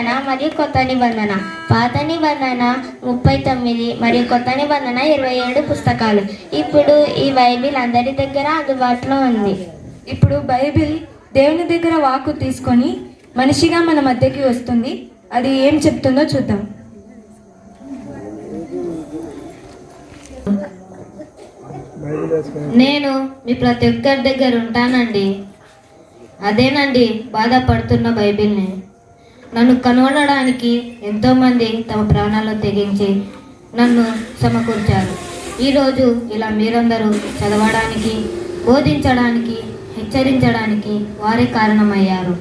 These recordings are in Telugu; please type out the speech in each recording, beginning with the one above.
నిబంధన మరియు కొత్త నిబంధన. పాత నిబంధన ముప్పై తొమ్మిది మరియు కొత్త నిబంధన ఇరవై ఏడు పుస్తకాలు. ఇప్పుడు ఈ బైబిల్ అందరి దగ్గర అందుబాటులో ఉంది. ఇప్పుడు బైబిల్ దేవుని దగ్గర వాకు తీసుకొని మనిషిగా మన మధ్యకి వస్తుంది. అది ఏం చెప్తుందో చూద్దాం. నేను మీ ప్రతి ఒక్కరి దగ్గర ఉంటానండి. అదేనండి బాధపడుతున్న బైబిల్ని. నన్ను కనుగొనడానికి ఎంతోమంది తమ ప్రాణాలు తెగించి నన్ను సమకూర్చారు. ఈరోజు ఇలా మీరందరూ చదవడానికి బోధించడానికి హెచ్చరించడానికి వారే కారణమయ్యారు.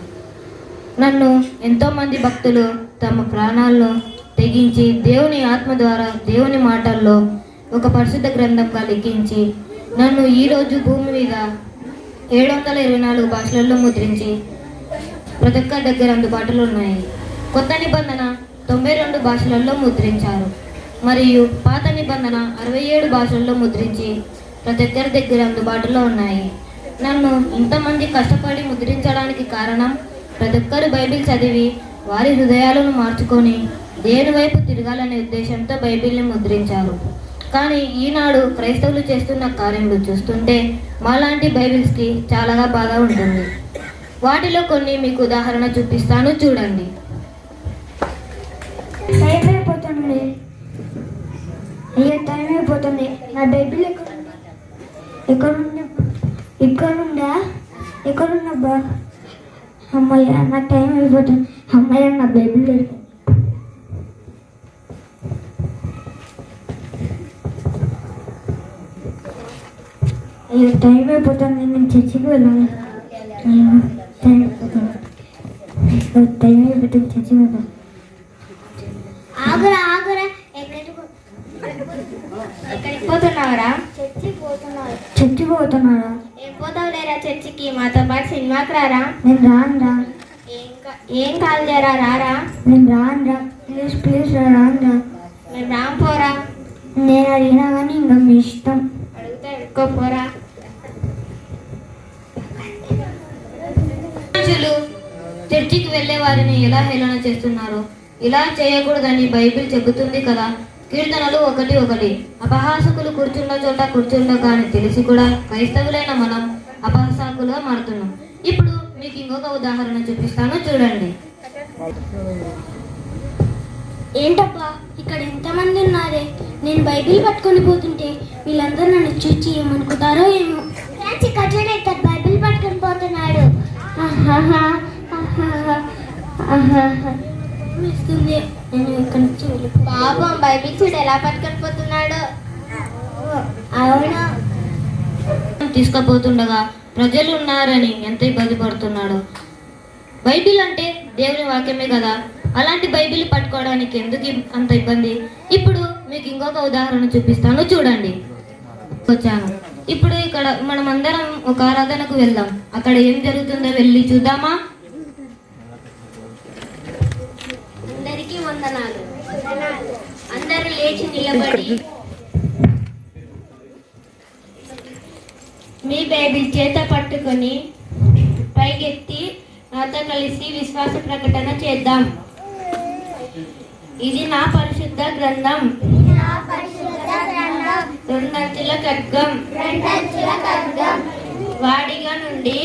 నన్ను ఎంతోమంది భక్తులు తమ ప్రాణాలను తెగించి దేవుని ఆత్మ ద్వారా దేవుని మాటల్లో ఒక పరిశుద్ధ గ్రంథంగా లిఖించి నన్ను ఈరోజు భూమి మీద ఏడు వందల ఇరవై నాలుగు భాషలలో ముద్రించి ప్రతి ఒక్కరి దగ్గర అందుబాటులో ఉన్నాయి. కొత్త నిబంధన తొంభై రెండు భాషలలో ముద్రించారు. మరియు పాత నిబంధన అరవై ఏడు భాషల్లో ముద్రించి ప్రతి ఒక్కరి దగ్గర అందుబాటులో ఉన్నాయి. నన్ను ఇంతమంది కష్టపడి ముద్రించడానికి కారణం ప్రతి ఒక్కరు బైబిల్ చదివి వారి హృదయాలను మార్చుకొని దేని వైపు తిరగాలనే ఉద్దేశంతో బైబిల్ని ముద్రించారు. కానీ ఈనాడు క్రైస్తవులు చేస్తున్న కార్యములు చూస్తుంటే మాలాంటి బైబిల్స్కి చాలా బాగా ఉంటుంది. వాటిలో కొన్ని మీకు ఉదాహరణ చూపిస్తాను చూడండి. టైం అయిపోతుంది అయ్యో టైం అయిపోతుంది నా బైబిల్ ఎక్కడ ఎక్కడుంది? ఇక్కడుందా? ఎక్కడున్నబ్బా అమ్మయ్య నా టైం అయిపోతుంది అమ్మయ్య నా బైబిల్ అయ్యో టైం అయిపోతుంది నేను చర్చికి వెళ్ళాలి. ఆగురా ఆగురా. ఎక్కడికి పోతున్నావురా? చర్చి పోతున్నారా ఏం పోతావు లేరా చర్చికి? మాతో పాటు సినిమాకి రారా? నేను రాను రా ఏం కా- ఏం కాదు లేరా రారా? నేను రాను రా ప్లీజ్ ప్లీజ్ రా రాను రా మేము పోరా. నేను అడిగినా కానీ ఇంకా మీ ఇష్టం. అడిగితే ఎక్కువ పోరా. చేస్తున్నారు. ఇలా చేయకూడదని బైబిల్ చెబుతుంది కదా. కీర్తనలు ఒకటి ఒకటి. అపహాసకులు కూర్చున్న చోట కూర్చుండక అని తెలిసి కూడా క్రైస్తవులైన మనం అపహాసకులుగా మారుతున్నాం. ఇప్పుడు మీకు ఇంకొక ఉదాహరణ చూపిస్తాను చూడండి. ఏంటబ్బా ఇక్కడ ఎంతమంది ఉన్నారే? నేను బైబిల్ పట్టుకొని పోతుంటే వీళ్ళందరూ నన్ను చూచి ఏమనుకుంటారో ఏమో. బైబిల్ పట్టుకొని పోతున్నాడు. ఆహాహా, ఆహాహా, నేను పాపం బైబిల్ చూడు ఎలా పట్టుకొని పోతున్నాడు. తీసుకుపోతుండగా ప్రజలు ఉన్నారని ఎంత ఇబ్బంది పడుతున్నాడు. బైబిల్ అంటే దేవుని వాక్యమే కదా. అలాంటి బైబిల్ పట్టుకోవడానికి ఎందుకు అంత ఇబ్బంది? ఇప్పుడు మీకు ఇంకొక ఉదాహరణ చూపిస్తాను. చూడండి. వచ్చాను. ఇప్పుడు ఇక్కడ మనం అందరం ఒక ఆరాధనకు వెళ్దాం. అక్కడ ఏం జరుగుతుందో వెళ్ళి చూద్దామా అందరికీ వందనాలు. అందరూ లేచి నిలబడి మీ బైబిల్ చేత పట్టుకొని పైకెత్తి నాతో కలిసి విశ్వాస ప్రకటన చేద్దాం. ఇది నా పరిశుద్ధ గ్రంథం. రెండంచుల ఖడ్గం. వాడిగా నుండి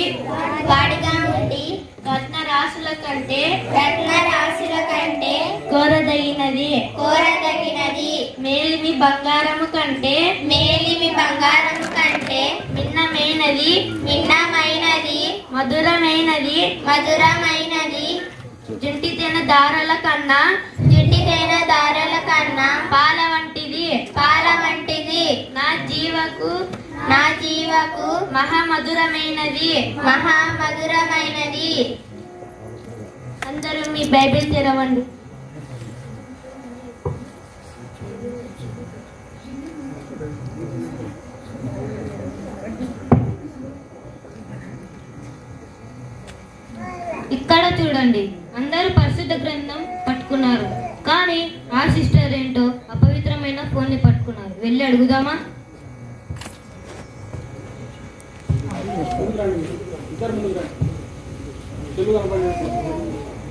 వాడిగా రాసుల కంటే రత్న రాసుల కంటే కోరదగినది. కోరదగినది. మేలిమి బంగారము కంటే మేలిమి బంగారము కంటే మిన్నమైనది మిన్నమైనది మధురమైనది. మధురమైనది. జుంటి తేన దారాల కన్నా జుంటి తేన దారాల కన్నా పాల వంటిది. పాల వంటిది. నా జీవకు నా జీవకు మహామధురమైనది. మహామధురమైనది. అందరూ మీ బైబిల్ తెరవండి. ఇక్కడ చూడండి అందరూ పరిశుద్ధ గ్రంథం పట్టుకున్నారు. కానీ ఆ సిస్టర్ ఏంటో అపవిత్రమైన ఫోన్ని పట్టుకున్నారు. వెళ్ళి అడుగుదామా?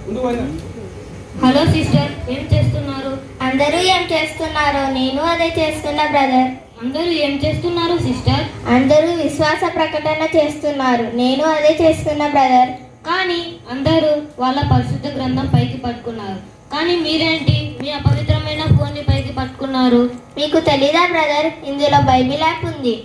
హలో సిస్టర్ ఏం చేస్తున్నారు? అందరూ ఏం చేస్తున్నారో? నేను అదే చేస్తున్నా బ్రదర్. అందరూ ఏం చేస్తున్నారు సిస్టర్? అందరూ విశ్వాస ప్రకటన చేస్తున్నారు. నేను అదే చేస్తున్నా బ్రదర్. కానీ అందరూ వాళ్ళ పరిశుద్ధ గ్రంథం పైకి పట్టుకున్నారు కానీ మీరేంటి? మీ అపవిత్రమైన ఫోన్ని పైకి పట్టుకున్నారు. మీకు తెలీదా బ్రదర్? ఇందులో బైబిల్ యాప్ ఉంది.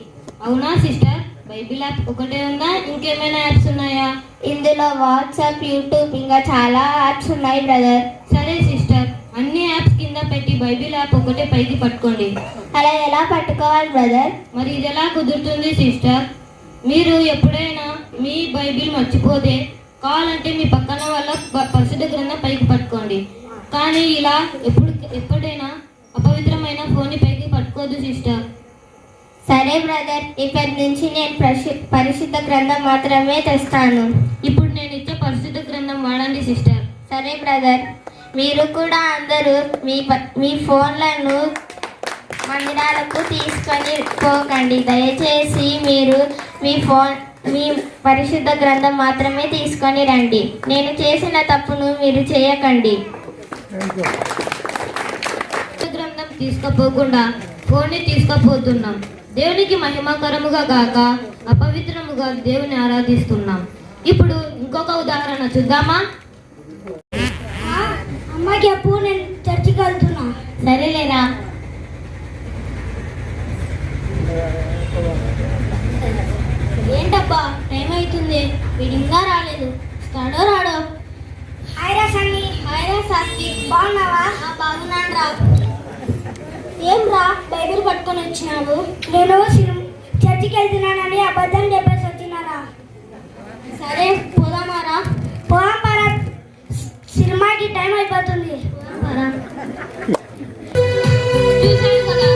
అవునా సిస్టర్? బైబిల్ యాప్ ఒకటే ఉందా? ఇంకేమైనా యాప్స్ ఉన్నాయా? ఇందులో వాట్సాప్ యూట్యూబ్ ఇంకా చాలా యాప్స్ ఉన్నాయి బ్రదర్. సరే సిస్టర్. అన్ని యాప్స్ కింద పెట్టి బైబిల్ యాప్ ఒకటే పైకి పట్టుకోండి. అలా ఎలా పట్టుకోవాలి బ్రదర్? మరి ఇది ఎలా కుదురుతుంది సిస్టర్? మీరు ఎప్పుడైనా మీ బైబిల్ మర్చిపోతే కావాలంటే మీ పక్కన వాళ్ళ పరిశుద్ధ గ్రంథం పైకి పట్టుకోండి. కానీ ఇలా ఎప్పుడు ఎప్పుడైనా అపవిత్రమైన ఫోన్ని పైకి పట్టుకోదు సిస్టర్. సరే బ్రదర్. ఇప్పటి నుంచి నేను ప్రశు- పరిశుద్ధ గ్రంథం మాత్రమే తెస్తాను. ఇప్పుడు నేను ఇచ్చే పరిశుద్ధ గ్రంథం వాడండి సిస్టర్. సరే బ్రదర్. మీరు కూడా అందరూ మీ ప- మీ ఫోన్లను మందిరాలకు తీసుకొని పోకండి. దయచేసి మీరు మీ ఫోన్ మీ పరిశుద్ధ గ్రంథం మాత్రమే తీసుకొని రండి. నేను చేసిన తప్పును మీరు చేయకండి. పరిశుద్ధ గ్రంథం తీసుకుపోకుండా ఫోన్ని తీసుకుపోతున్నాం. దేవునికి మహిమకరముగా గాక అపవిత్రముగా దేవుని ఆరాధిస్తున్నాం. ఇప్పుడు ఇంకొక ఉదాహరణ చూద్దామా? అమ్మకి చెప్పు నేను చర్చికి వెళ్తున్నా. సరేలేరా. ఏంటబ్బా టైం అవుతుంది వీడు ఇంకా రాలేదు. వస్తాడో రాడో? హాయ్ రా సన్ని హాయ్ రా సాత్విక్ బాగున్నావా? బాగున్నాను రా. ఏం రా బైబిల్ పట్టుకొని వచ్చినాడు నేను చర్చికి వెళ్తున్నానని అబద్ధం చెప్పేసి వచ్చినారా? సరే పోదామారా పోదాం సినిమాకి టైం అయిపోతుంది. చూశారు కదా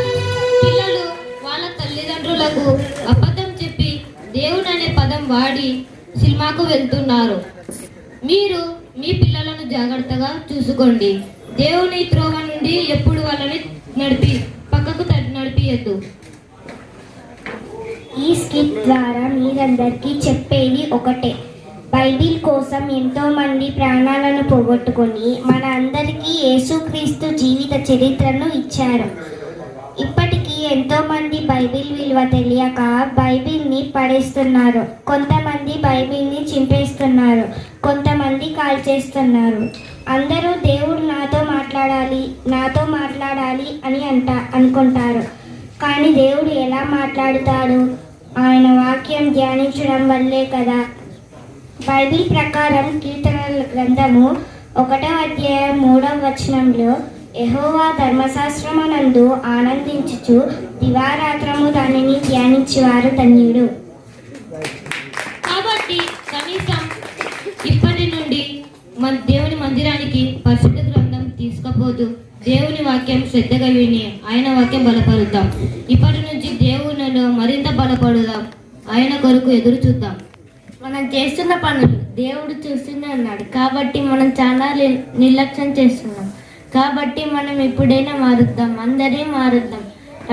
పిల్లలు వాళ్ళ తల్లిదండ్రులకు అబద్ధం చెప్పి దేవుడు అనే పదం వాడి సినిమాకు వెళ్తున్నారు. మీరు మీ పిల్లలను జాగ్రత్తగా చూసుకోండి. దేవుని త్రోవ నుండి ఎప్పుడు వాళ్ళని నడిపి పక్కకు నడిపియద్దు. ఈ స్కిట్ ద్వారా మీరందరికీ చెప్పేది ఒకటే. బైబిల్ కోసం ఎంతో మంది ప్రాణాలను పోగొట్టుకొని మన అందరికీ యేసుక్రీస్తు జీవిత చరిత్రను ఇచ్చారు. ఇప్పటికీ ఎంతో మంది బైబిల్ విలువ తెలియక బైబిల్ని పడేస్తున్నారు. కొంతమంది బైబిల్ని చింపేస్తున్నారు. కొంతమంది కాల్చేస్తున్నారు. అందరూ దేవుడు నాతో మాట్లాడాలి నాతో మాట్లాడాలి అని అంట అనుకుంటారు. కానీ దేవుడు ఎలా మాట్లాడుతాడు? ఆయన వాక్యం ధ్యానించడం వల్లే కదా. బైబిల్ ప్రకారం కీర్తనల గ్రంథము ఒకటవ అధ్యాయం మూడవ వచనంలో యహోవా ధర్మశాస్త్రమునందు ఆనందించుచు దివారాత్రము దానిని ధ్యానించేవారు ధన్యుడు కాబట్టి కనీసం ఇప్పటి నుండి మన దేవుని మందిరానికి పరిశుద్ధ గ్రంథం తీసుకపోతూ దేవుని వాక్యం శ్రద్ధగా విని ఆయన వాక్యం బలపరుద్దాం. ఇప్పటి నుంచి దేవునిలో మరింత బలపడుదాం. ఆయన కొరకు ఎదురు చూద్దాం. మనం చేస్తున్న పనులు దేవుడు చూస్తూనే ఉన్నాడు కాబట్టి మనం చాలా నిర్లక్ష్యం చేస్తున్నాం. కాబట్టి మనం ఎప్పుడైనా మారుద్దాం. అందరి మారుద్దాం.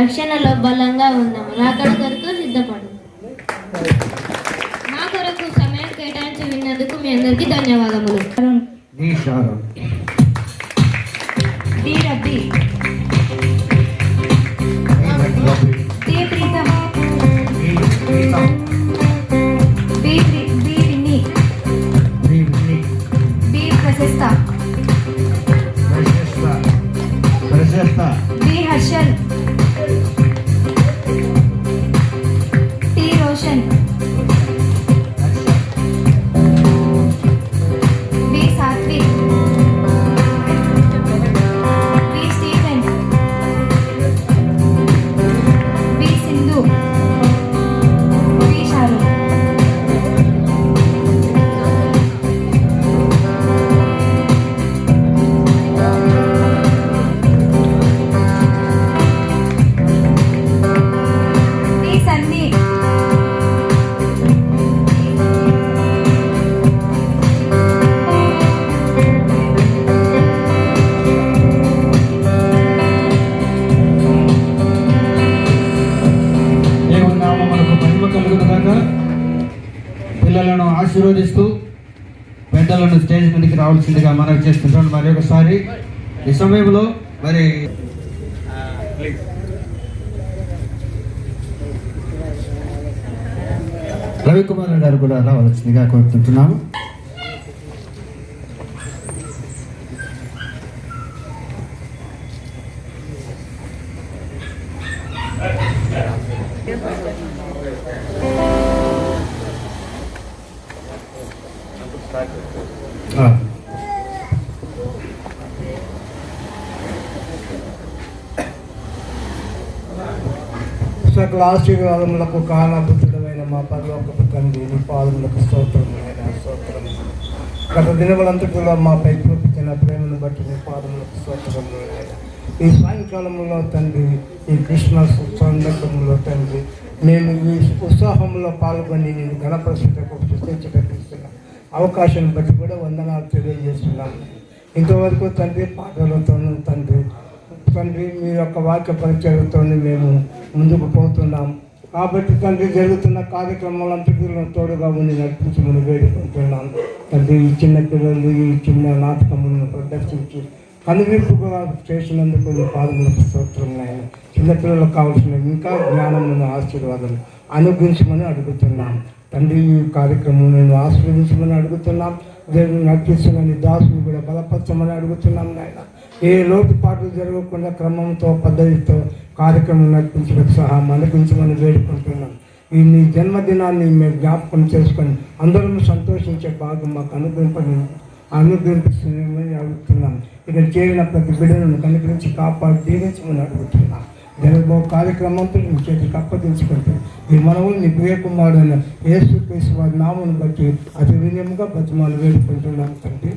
రక్షణలో బలంగా ఉందాం. రాకడ కొరకు సిద్ధపడు నా కొరకు సమయం కేటాయించి విన్నందుకు మీ అందరికీ ధన్యవాదములు. పెద్దలను ఆశీర్వదిస్తూ పెద్దలను స్టేజ్ మీదకి రావాల్సిందిగా మనవి చేస్తుంటాను మరి ఒకసారి ఈ సమయంలో మరి రవికుమార్ గారు కూడా రావాల్సిందిగా కోరుతుంటున్నాము Ah. సకల ఆశీర్వాదములకు కారణభూతుడమైన మా పరలోకపు తండ్రి నీ పాదములకు స్తోత్రమైన స్తోత్రం గత దినములంతటిలో మాపై చూపించిన ప్రేమను బట్టి నీ పాదములకు స్తోత్రం ఈ సాయంకాలంలో తండ్రి ఈ క్రిస్మస్ సందర్భంలో తండ్రి మేము ఈ ఉత్సాహంలో పాల్గొని నేను గణప్రసూతకు సృష్టించగలిగిస్తున్న అవకాశం బట్టి కూడా వందనాలు తెలియజేస్తున్నాం ఇంతవరకు తండ్రి పాటలతోనూ తండ్రి తండ్రి మీ యొక్క వాక్య పరిచయంతో మేము ముందుకు పోతున్నాం. కాబట్టి తండ్రి జరుగుతున్న కార్యక్రమాలంతటిలో తోడుగా ఉండి నడిపించమని వేడుకుంటున్నాం. తండ్రి ఈ చిన్న పిల్లలు ఈ చిన్న నాటకములను ప్రదర్శించి కనువింపుగా చేసినందుకు నీ పాదములకు స్తోత్రం నాయన. చిన్నపిల్లలకు కావాల్సిన ఇంకా జ్ఞానమును ఆశీర్వాదం అనుగ్రహించమని అడుగుతున్నాం. తండ్రి ఈ కార్యక్రమం నేను ఆశీర్వదించమని అడుగుతున్నాం. దేవుని నడిపిస్తున్న నీ దాసుని కూడా బలపరచమని అడుగుతున్నాం నాయన. ఏ లోటుపాట్లు జరగకుండా క్రమంతో పద్ధతితో కార్యక్రమం నడిపించడానికి సహా అనుగ్రహించమని వేడుకుంటున్నాం. ఈ నీ జన్మదినాన్ని మేము జ్ఞాపకం చేసుకొని అందరం సంతోషించే భాగం మాకు అనుగ్రహింపని అనుగ్రహించమని అడుగుతున్నాం. ఇక్కడ చేరిన ప్రతి బిడ్డలను కనుకరించి కాపాడు దీవించమని అడుగుతున్నాం. జరగబో కార్యక్రమంతో నీ చేతికి అప్పగించుకుంటూ ఈ మనవులు నీ ప్రియకుమారుడైన యేసు క్రీస్తు వారి నామను బట్టి అతి వినయంగా బతిమాలు వేడుకుంటున్నాం తండ్రి.